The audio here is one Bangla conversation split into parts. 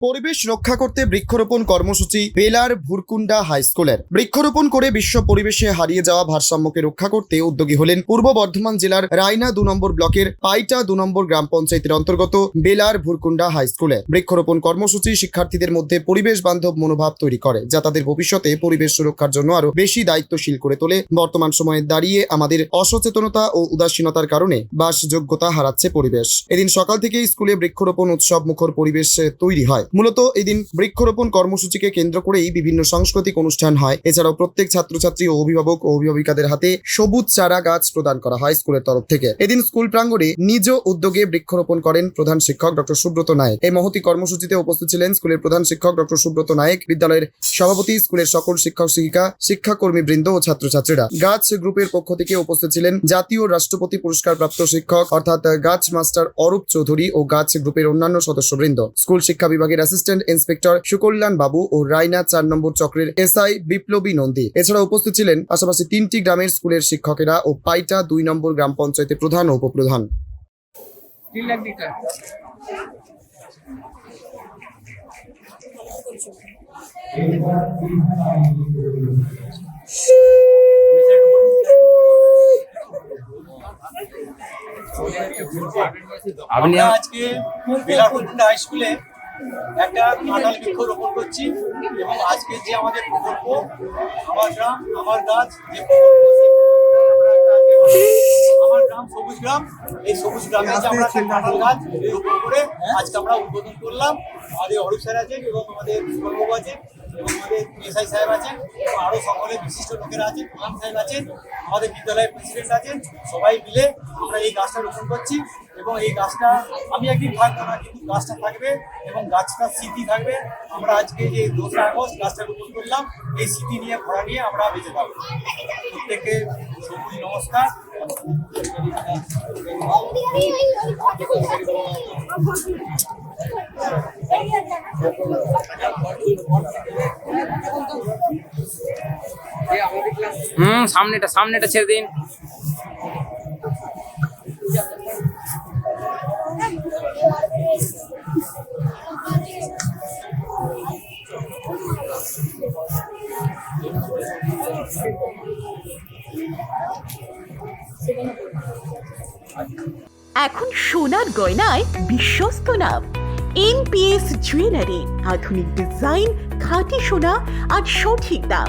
পরিবেশ রক্ষা করতে বৃক্ষরোপণ কর্মসূচি বেলার ভুরকুন্ডা হাই স্কুলের। বৃক্ষরোপণ করে বিশ্ব পরিবেশে হারিয়ে যাওয়া ভারসাম্যকে রক্ষা করতে উদ্যোগী হলেন পূর্ব বর্ধমান জেলার রায়না দু নম্বর ব্লকের পাইটা দু নম্বর গ্রাম পঞ্চায়েতের অন্তর্গত বেলার ভুরকুন্ডা হাই স্কুলে। বৃক্ষরোপণ কর্মসূচি শিক্ষার্থীদের মধ্যে পরিবেশ বান্ধব মনোভাব তৈরি করে, যা তাদের ভবিষ্যতে পরিবেশ সুরক্ষার জন্য আরও বেশি দায়িত্বশীল করে তোলে। বর্তমান সময়ে দাঁড়িয়ে আমাদের অসচেতনতা ও উদাসীনতার কারণে বাসযোগ্যতা হারাচ্ছে পরিবেশ। এদিন সকাল থেকে স্কুলে বৃক্ষরোপণ উৎসব মুখর পরিবেশ তৈরি হয়। মূলত এদিন বৃক্ষরোপণ কর্মসূচিকে কেন্দ্র করেই বিভিন্ন সাংস্কৃতিক অনুষ্ঠান হয়। এছাড়াও প্রত্যেক ছাত্রছাত্রী ও অভিভাবক ও অভিভাবিকাদের হাতে সবুজ চারা গাছ প্রদান করা হয় স্কুলের তরফ থেকে। এদিন স্কুল প্রাঙ্গণে নিজ উদ্যোগে বৃক্ষরোপণ করেন প্রধান শিক্ষক ডক্টর সুব্রত নায়ক। এই মহতি কর্মসূচিতে উপস্থিত ছিলেন স্কুলের প্রধান শিক্ষক ডক্টর সুব্রত নায়ক, বিদ্যালয়ের সভাপতি, স্কুলের সকল শিক্ষক শিক্ষিকা শিক্ষাকর্মী বৃন্দ ও ছাত্রছাত্রীরা। গাছ গ্রুপের পক্ষ থেকে উপস্থিত ছিলেন জাতীয় রাষ্ট্রপতি পুরস্কার প্রাপ্ত শিক্ষক, অর্থাৎ গাছ মাস্টার অরূপ চৌধুরী ও গাছ গ্রুপের অন্যান্য সদস্যবৃন্দ। স্কুল শিক্ষা বিভাগের অ্যাসিস্ট্যান্ট ইন্সপেক্টর সুকল্যাণ বাবু ও রায়না চার নম্বর চক্রের এসআই বিপ্লবী নন্দী। এছাড়া উপস্থিত ছিলেন পাশাপাশি তিনটি গ্রামের স্কুলের শিক্ষকেরা ও পাইটা দুই নম্বর গ্রাম পঞ্চায়েতের প্রধান ও উপপ্রধান। আপনি আজকে হাই স্কুলে? একটা কাঁঠাল বৃক্ষ রোপণ করছি এবং আজকে যে আমাদের প্রকল্প, আমার গ্রাম, আমার গাছ, যে আমরা গ্রাম সবুজ গ্রাম, এই সবুজ গ্রামে যে আমরা একটা কাঁঠাল গাছ রোপণ করে আজকে আমরা উদ্বোধন করলাম। আমাদের অরূপ স্যার আছেন এবং আমাদের এবং আমাদের এসআই সাহেব আছেন এবং আরও সকলে বিশিষ্ট লোকেরা আছেন প্রধান সাহেব আছেন আমাদের বিদ্যালয়ের প্রেসিডেন্ট আছেন সবাই মিলে আমরা এই গাছটা রোপণ করছি এবং এই গাছটা আমি একদিন থাকব না কিন্তু গাছটা থাকবে এবং গাছটা স্মৃতি থাকবে আমরা আজকে যে দোসরা আগস্ট গাছটা রোপণ করলাম এই স্মৃতি নিয়ে ভরা নিয়ে আমরা বেঁচে থাকব প্রত্যেককে সবুজ নমস্কার হুম, সামনেটা সামনেটা ছেড়ে দিন। এখন সোনার গয়নায় বিশ্বস্ত নাম এনপিএস জুয়েলারি আধুনিক ডিজাইন খাঁটি সোনা আর সঠিক দাম।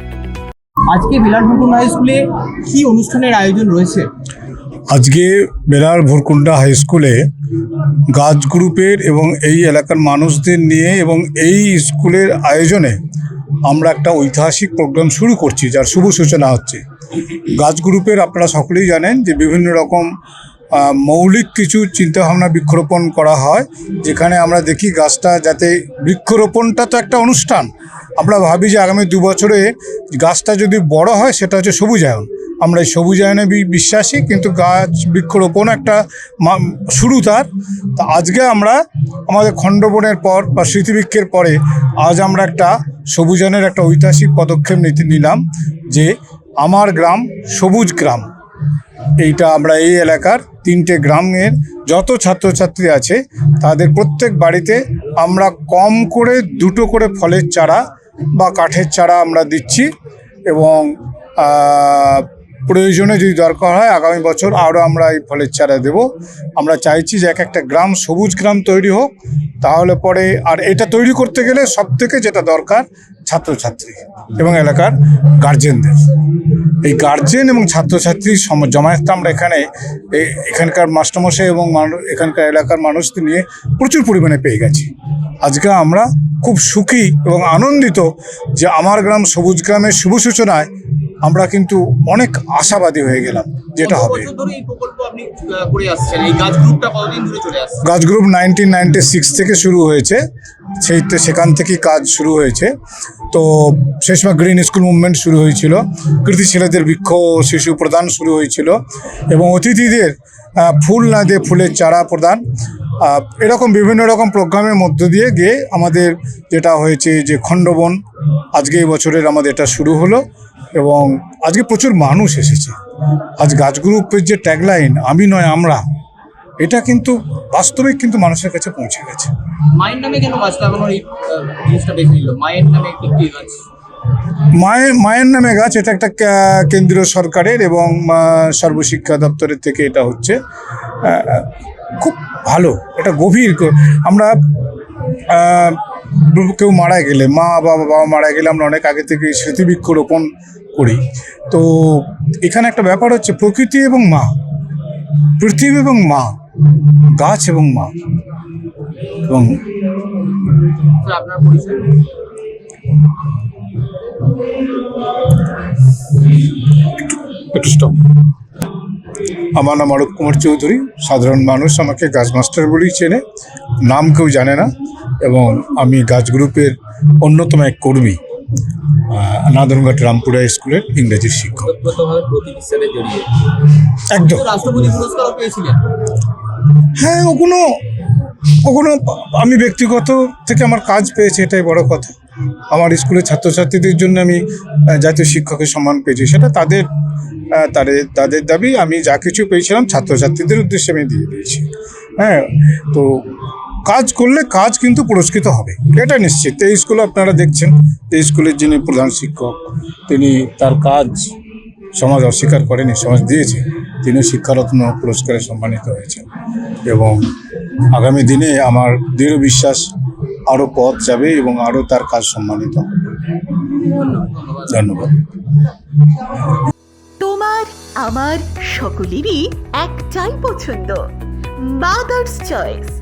আজকে বেলার ভুরকুন্ডা হাই স্কুলে কি অনুষ্ঠানের আয়োজন রয়েছে? আজকে বেলার ভুরকুন্ডা হাই স্কুলে গাছ গ্রুপের এবং এই এলাকার মানুষদের নিয়ে এবং এই স্কুলের আয়োজনে আমরা একটা ঐতিহাসিক প্রোগ্রাম শুরু করছি, যার শুভ সূচনা হচ্ছে। গাছ গ্রুপের আপনারা সকলেই জানেন যে বিভিন্ন রকম মৌলিক কিছু চিন্তাভাবনা বৃক্ষরোপণ করা হয়। যেখানে আমরা দেখি গাছটা যাতে বৃক্ষরোপণটা তো একটা অনুষ্ঠান। আমরা ভাবি যে আগামী দু বছরে গাছটা যদি বড় হয়, সেটা হচ্ছে সবুজায়ন। আমরা এই সবুজায়নে বিশ্বাসী, কিন্তু গাছ বৃক্ষরোপণ একটা শুরু তার। তা আজকে আমরা আমাদের খণ্ডবনের পর বা স্মৃতিবৃক্ষের পরে আজ আমরা একটা সবুজায়নের একটা ঐতিহাসিক পদক্ষেপ নিতে নিলাম যে আমার গ্রাম সবুজ গ্রাম। এইটা আমরা এই এলাকার তিনটে গ্রামের যত ছাত্রছাত্রী আছে, তাদের প্রত্যেক বাড়িতে আমরা কম করে দুটো করে ফলের চারা বা কাঠের চারা আমরা দিচ্ছি এবং প্রয়োজনে যদি দরকার হয়, আগামী বছর আরও আমরা এই ফলের চারা দেব। আমরা চাইছি যে এক একটা গ্রাম সবুজ গ্রাম তৈরি হোক, তাহলে পরে আর এটা তৈরি করতে গেলে সব থেকে যেটা দরকার ছাত্রছাত্রী এবং এলাকার গার্জেনদের এই গার্জেন এবং ছাত্রছাত্রীর সম, জমায়েত আমরা এখানে এখানকার মাস্টারমশাই এবং এখানকার এলাকার মানুষদের নিয়ে প্রচুর পরিমাণে পেয়ে গেছি। আজকে আমরা খুব সুখী এবং আনন্দিত যে আমার গ্রাম সবুজ গ্রামের শুভ সূচনায় আমরা কিন্তু অনেক আশাবাদী হয়ে গেলাম যেটা হবে। গাছ গ্রুপ নাইনটিন নাইনটি সিক্স থেকে শুরু হয়েছে। সেই সেখান থেকেই কাজ শুরু হয়েছে। তো সেই সময় গ্রিন স্কুল মুভমেন্ট শুরু হয়েছিল। কৃতি ছেলেদের বৃক্ষ শিশু প্রদান শুরু হয়েছিল এবং অতিথিদের ফুল না দিয়ে ফুলের চারা প্রদান। এরকম বিভিন্ন রকম প্রোগ্রামের মধ্য দিয়ে গিয়ে আমাদের যেটা হয়েছে যে খণ্ডবন আজকে এই বছরের আমাদের এটা শুরু হলো। এবং আজকে প্রচুর মানুষ এসেছে। আজ গাছ গ্রুপের যে ট্যাগলাইন আমি নয় আমরা এটা কিন্তু বাস্তবিক কিন্তু মানুষের কাছে পৌঁছে গেছে। মায়ের নামে কেন গাছ লাগানোর এই জিনিসটা বেছে নিল? মায়ের নামে একটি গাছ? মায়ের মায়ের নামে গাছ এটা একটা কেন্দ্রীয় সরকারের এবং সর্বশিক্ষা দপ্তরের থেকে এটা হচ্ছে। খুব ভালো এটা গভীর। আমরা কেউ মারা গেলে মা বাবা বাবা মারা গেলে আমরা অনেক আগে থেকে স্মৃতিবৃক্ষ রোপণ করি। তো এখানে একটা ব্যাপার হচ্ছে প্রকৃতি এবং মা পৃথিবী এবং মা গাছ এবং মা এবং একটু স্টপ আমার নাম অরূপ কুমার চৌধুরী সাধারণ মানুষ আমাকে গাছ মাস্টার বলেই চেনে নাম কেউ জানে না। এবং আমি গাছ গ্রুপের অন্যতম এক কর্মী নাদনঘাট রামপুরা স্কুলের ইংরেজির শিক্ষক। একদম। হ্যাঁ ওগুলো ওগুলো আমি ব্যক্তিগত থেকে আমার কাজ পেয়েছি এটাই বড় কথা। আমার স্কুলের ছাত্রছাত্রীদের জন্য আমি জাতীয় শিক্ষকের সম্মান পেয়েছি সেটা তাদের তাদের তাদের দাবি। আমি যা কিছু পেয়েছিলাম ছাত্রছাত্রীদের উদ্দেশ্যে আমি দিয়ে দিয়েছি। হ্যাঁ তো কাজ করলে কাজ কিন্তু পুরস্কৃত হবে। এটা নিশ্চিত। এই স্কুলে আপনারা দেখছেন, এই স্কুলের যিনি প্রধান শিক্ষক, তিনি তার কাজ সমাজ অস্বীকার করেনি সমাজ দিয়েছে। তিনি শিক্ষারত্ন পুরস্কারে সম্মানিত হয়েছেন। এবং আগামী দিনে আমার দৃঢ় বিশ্বাস আরও পথ যাবে এবং আরও তার কাজ সম্মানিত। ধন্যবাদ। তোমার, আমার সকলেরই একটাই পছন্দ মাদার্স চয়েস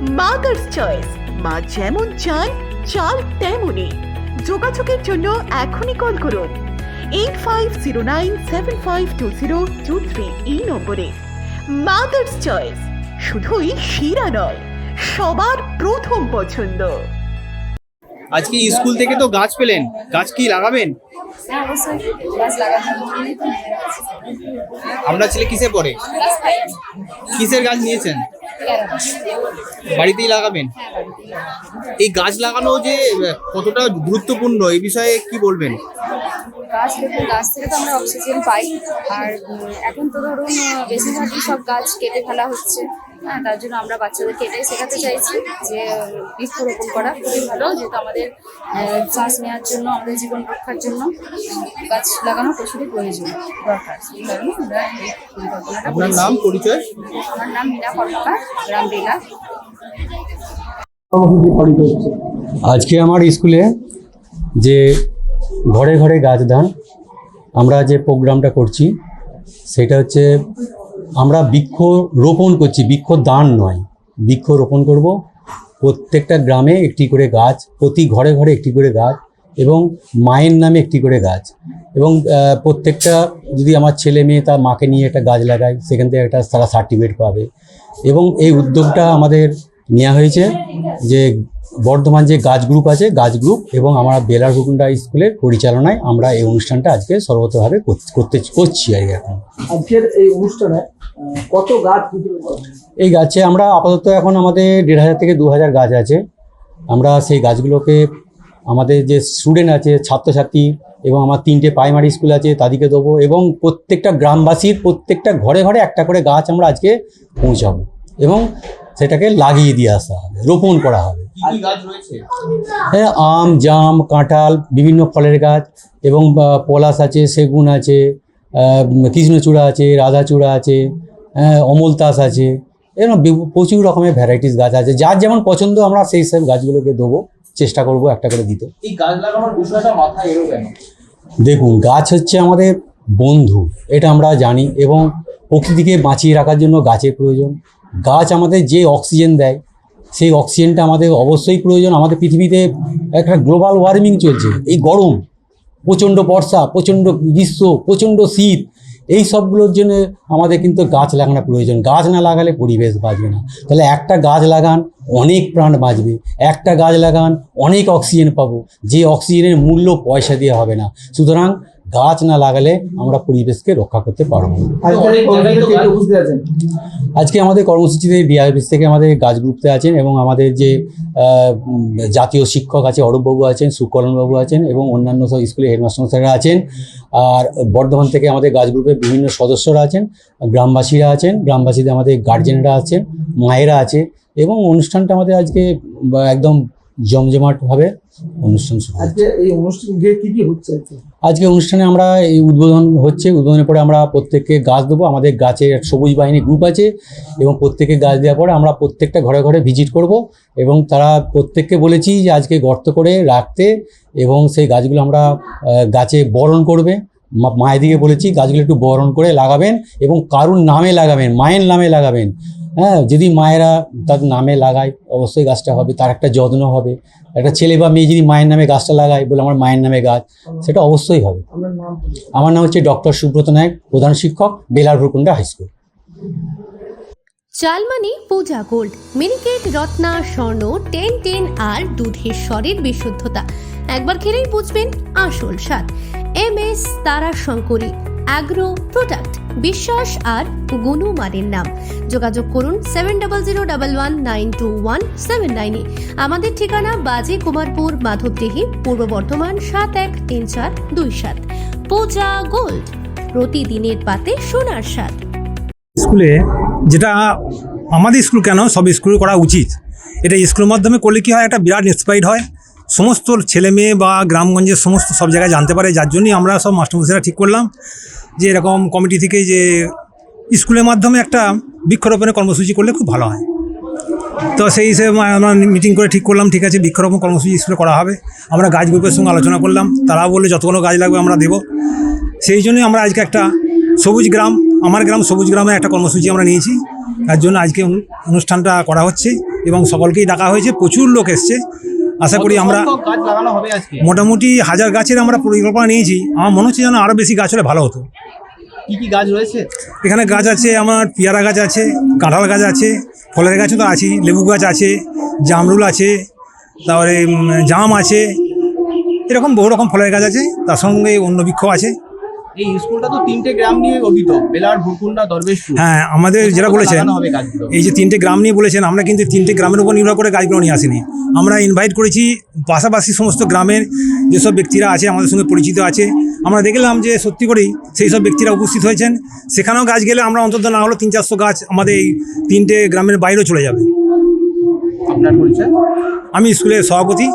মাদার্স চয়েস মা যেমন চান চাল তেমনই। যোগাযোগের জন্য এখনই কল করুন। Eight five zero nine seven five two zero two three এই নম্বরে। মাদার্স চয়েস শুধুই শিরা নয় সবার প্রথম পছন্দ। আজকে স্কুল থেকে তো গাছ পেলেন গাছ কি লাগাবেন? হ্যাঁ। আপনার ছেলে কিসে পড়ে? কিসের গাছ নিয়েছেন। বাড়িতেই লাগাবেন? এই গাছ লাগানো যে কতটা গুরুত্বপূর্ণ এই বিষয়ে কি বলবেন? গাছ দেখুন গাছ থেকে তো আমরা অক্সিজেন পাই। আর এখন তো ধরুন বেশিরভাগই সব গাছ কেটে ফেলা হচ্ছে। হ্যাঁ তার জন্য আমরা বাচ্চাদেরকে এটাই শেখাতে চাইছি যে বৃক্ষরোপণ করা খুবই ভালো যেহেতু আমাদের শ্বাস নেওয়ার জন্য আমাদের জীবন রক্ষার জন্য গাছ লাগানো প্রচুরই প্রয়োজন দরকার। সেই কারণে আমরা এই পরিকল্পনাটা আপনার নাম পরিচয়? আমার নাম মীনা কর্মকার। আজকে আমার স্কুলে যে ঘরে ঘরে গাছ দান, আমরা যে প্রোগ্রামটা করছি, সেটা হচ্ছে আমরা বৃক্ষ রোপণ করছি, বৃক্ষ দান নয়, বৃক্ষ রোপণ করব। প্রত্যেকটা গ্রামে একটি করে গাছ, প্রতি ঘরে ঘরে একটি করে গাছ এবং মায়ের নামে একটি করে গাছ। এবং প্রত্যেকটা যদি আমার ছেলে মেয়ে তার মাকে নিয়ে একটা গাছ লাগায় সেখান থেকে একটা তারা সার্টিফিকেট পাবে। এবং এই উদ্যোগটা আমাদের নেওয়া হয়েছে যে বর্ধমান যে গাছ গ্রুপ আছে গাছ গ্রুপ এবং আমরা বেলার হুকুন্ডা স্কুলের পরিচালনায় আমরা এই অনুষ্ঠানটা আজকে সর্বতভাবে করতে করছি আর কি এখন। আজকের এই অনুষ্ঠানে কত গাছ? এই গাছে আমরা আপাতত এখন আমাদের দেড় হাজার থেকে দু হাজার গাছ আছে। আমরা সেই গাছগুলোকে আমাদের যে স্টুডেন্ট আছে ছাত্রছাত্রী এবং আমার তিনটে প্রাইমারি স্কুল আছে তাদেরকে দেবো এবং প্রত্যেকটা গ্রামবাসীর প্রত্যেকটা ঘরে ঘরে একটা করে গাছ আমরা আজকে পৌঁছাবো এবং সেটাকে লাগিয়ে দিয়ে আসা হবে রোপণ করা হবে। কি কি গাছ রয়েছে? হ্যাঁ আম জাম কাঁঠাল বিভিন্ন ফলের গাছ এবং পলাশ আছে সেগুন আছে কৃষ্ণচূড়া আছে রাধাচূড়া আছে অমলতাস আছে এরকম প্রচুর রকমের ভ্যারাইটিস গাছ আছে। যার যেমন পছন্দ আমরা সেই সব গাছগুলোকে দেবো। চেষ্টা করব একটা করে দিতে। এই গাছ লাগানোর বিষয়টা মাথায় এলো কেন? দেখুন গাছ হচ্ছে আমাদের বন্ধু এটা আমরা জানি এবং প্রকৃতিকে বাঁচিয়ে রাখার জন্য গাছের প্রয়োজন। গাছ আমাদের যে অক্সিজেন দেয় সেই অক্সিজেনটা আমাদের অবশ্যই প্রয়োজন। আমাদের পৃথিবীতে একটা গ্লোবাল ওয়ার্মিং চলছে এই গরম প্রচণ্ড বর্ষা প্রচণ্ড গ্রীষ্ম প্রচণ্ড শীত এই সবগুলোর জন্য আমাদের কিন্তু গাছ লাগানো প্রয়োজন। গাছ না লাগালে পরিবেশ বাঁচবে না। তাহলে একটা গাছ লাগান অনেক প্রাণ বাঁচবে। একটা গাছ লাগান, অনেক অক্সিজেন পাবো। যে অক্সিজেনের মূল্য পয়সা দিয়ে হবে না। সুতরাং গাছ না লাগালে আমরা পরিবেশকে রক্ষা করতে পারব আজকে আমাদের কর্মসূচিতে ডিআইবিস থেকে আমাদের গাছ গ্রুপতে আছেন এবং আমাদের যে জাতীয় শিক্ষক আছে অরূপবাবু আছেন সুকলনবাবু আছেন এবং অন্যান্য সব স্কুলের হেডমাস্টাররা আছেন। আর বর্ধমান থেকে আমাদের গাছ গ্রুপের বিভিন্ন সদস্যরা আছেন। গ্রামবাসীরা আছেন। গ্রামবাসীদের আমাদের গার্জেনরা আছেন। মায়েরা আছে। এবং অনুষ্ঠানটা আমাদের আজকে একদম জমজমাটভাবে অনুষ্ঠান শুরু আজকে এই অনুষ্ঠান ঘিরে কি কি হচ্ছে আজকে? অনুষ্ঠানে আমরা এই উদ্বোধন হচ্ছে উদ্বোধনের পরে আমরা প্রত্যেককে গাছ দেবো। আমাদের গাছের সবুজ বাহিনী গ্রুপ আছে এবং প্রত্যেকে গাছ দেওয়ার পরে আমরা প্রত্যেকটা ঘরে ঘরে ভিজিট করব এবং তারা প্রত্যেককে বলেছি যে আজকে গর্ত করে রাখতে এবং সেই গাছগুলো আমরা গাছে বরণ করবে। মা- মায়েদিকে বলেছি গাছগুলো একটু বরণ করে লাগাবেন এবং কারুর নামে লাগাবেন মায়ের নামে লাগাবেন। হ্যাঁ যদি মায়েরা তার নামে লাগায়, অবশ্যই গাছটা হবে, তার একটা যত্ন হবে। একটা ছেলে বা মেয়ে যদি মায়ের নামে গাছটা লাগায় বলে, আমার মায়ের নামে গাছ, সেটা অবশ্যই হবে। আমার নাম হচ্ছে ডক্টর সুব্রত নায়ক, প্রধান শিক্ষক বেলার Bhurkunda high school. চালমানি Puja gold miniket Ratna, Swarna, ten ten আর দুধের স্বরের বিশুদ্ধতা। একবার খেলেই বুঝবেন আসল স্বাদ। এম এস তারা শঙ্করী অ্যাগ্রো প্রোডাক্ট বিশ্বাস আর গুণমানের নাম। যোগাযোগ করুন seven double zero double one nine two one seven নাইনে আমাদের ঠিকানা বাজে কুমারপুর মাধবদেহি, পূর্ব বর্ধমান সাত এক তিন চার দুই সাত। পূজা গোল্ড, প্রতিদিনের পাতে সোনার স্বাদ। স্কুলে যেটা আমাদের স্কুল কেন, সব স্কুল করা উচিত। এটা স্কুলের মাধ্যমে করলে কি হয়, একটা বিরাট ইন্সপায়ার্ড হয়। সমস্ত ছেলে মেয়ে বা গ্রামগঞ্জের সমস্ত সব জায়গায় জানতে পারে, যার জন্যই আমরা সব মাস্টারমশাইরা ঠিক করলাম যে এরকম কমিটি থেকে যে স্কুলের মাধ্যমে একটা বৃক্ষরোপণের কর্মসূচি করলে খুব ভালো হয়। তো সেই হিসেবে আমরা মিটিং করে ঠিক করলাম, ঠিক আছে, বৃক্ষরোপণ কর্মসূচি স্কুলে করা হবে। আমরা গাছ গ্রুপের সঙ্গে আলোচনা করলাম, তারা বললে যতগুলো গাছ লাগবে আমরা দেবো। সেই জন্যই আমরা আজকে একটা সবুজ গ্রাম, আমার গ্রাম সবুজ গ্রামে একটা কর্মসূচি আমরা নিয়েছি। তার জন্য আজকে অনুষ্ঠানটা করা হচ্ছে এবং সকলকেই ডাকা হয়েছে, প্রচুর লোক এসছে। আশা করি আমরা মোটামুটি হাজার গাছের আমরা পরিকল্পনা নিয়েছি। আমার মনে হচ্ছে যেন আরও বেশি গাছ হলে ভালো হতো। কি কি গাছ রয়েছে? এখানে গাছ আছে আমার পেয়ারা গাছ আছে কাঁঠাল গাছ আছে ফলের গাছও তো আছেই লেবু গাছ আছে জামরুল আছে তারপরে জাম আছে এরকম বহু রকম ফলের গাছ আছে তার সঙ্গে অন্য বৃক্ষ আছে। এই স্কুলটা তো তিনটে গ্রাম নিয়ে গঠিত বেলার ভুরকুন্ডা দরবেশপুর। হ্যাঁ আমাদের যেটা বলেছেন এই যে তিনটে গ্রাম নিয়ে বলেছেন আমরা কিন্তু তিনটে গ্রামের উপর নির্ভর করে গাছগুলো নিয়ে আসিনি। আমরা ইনভাইট করেছি পাশাপাশি সমস্ত গ্রামের যেসব ব্যক্তিরা আছে আমাদের সঙ্গে পরিচিত আছে আমরা দেখলাম যে সত্যি করেই সেই সব ব্যক্তিরা উপস্থিত হয়েছেন। সেখানেও গাছ গেলে আমরা অন্তত না হলেও তিন চারশো গাছ আমাদের এই তিনটে গ্রামের বাইরেও চলে যাবে। আপনার পরিচয়? আমি স্কুলের সভাপতি।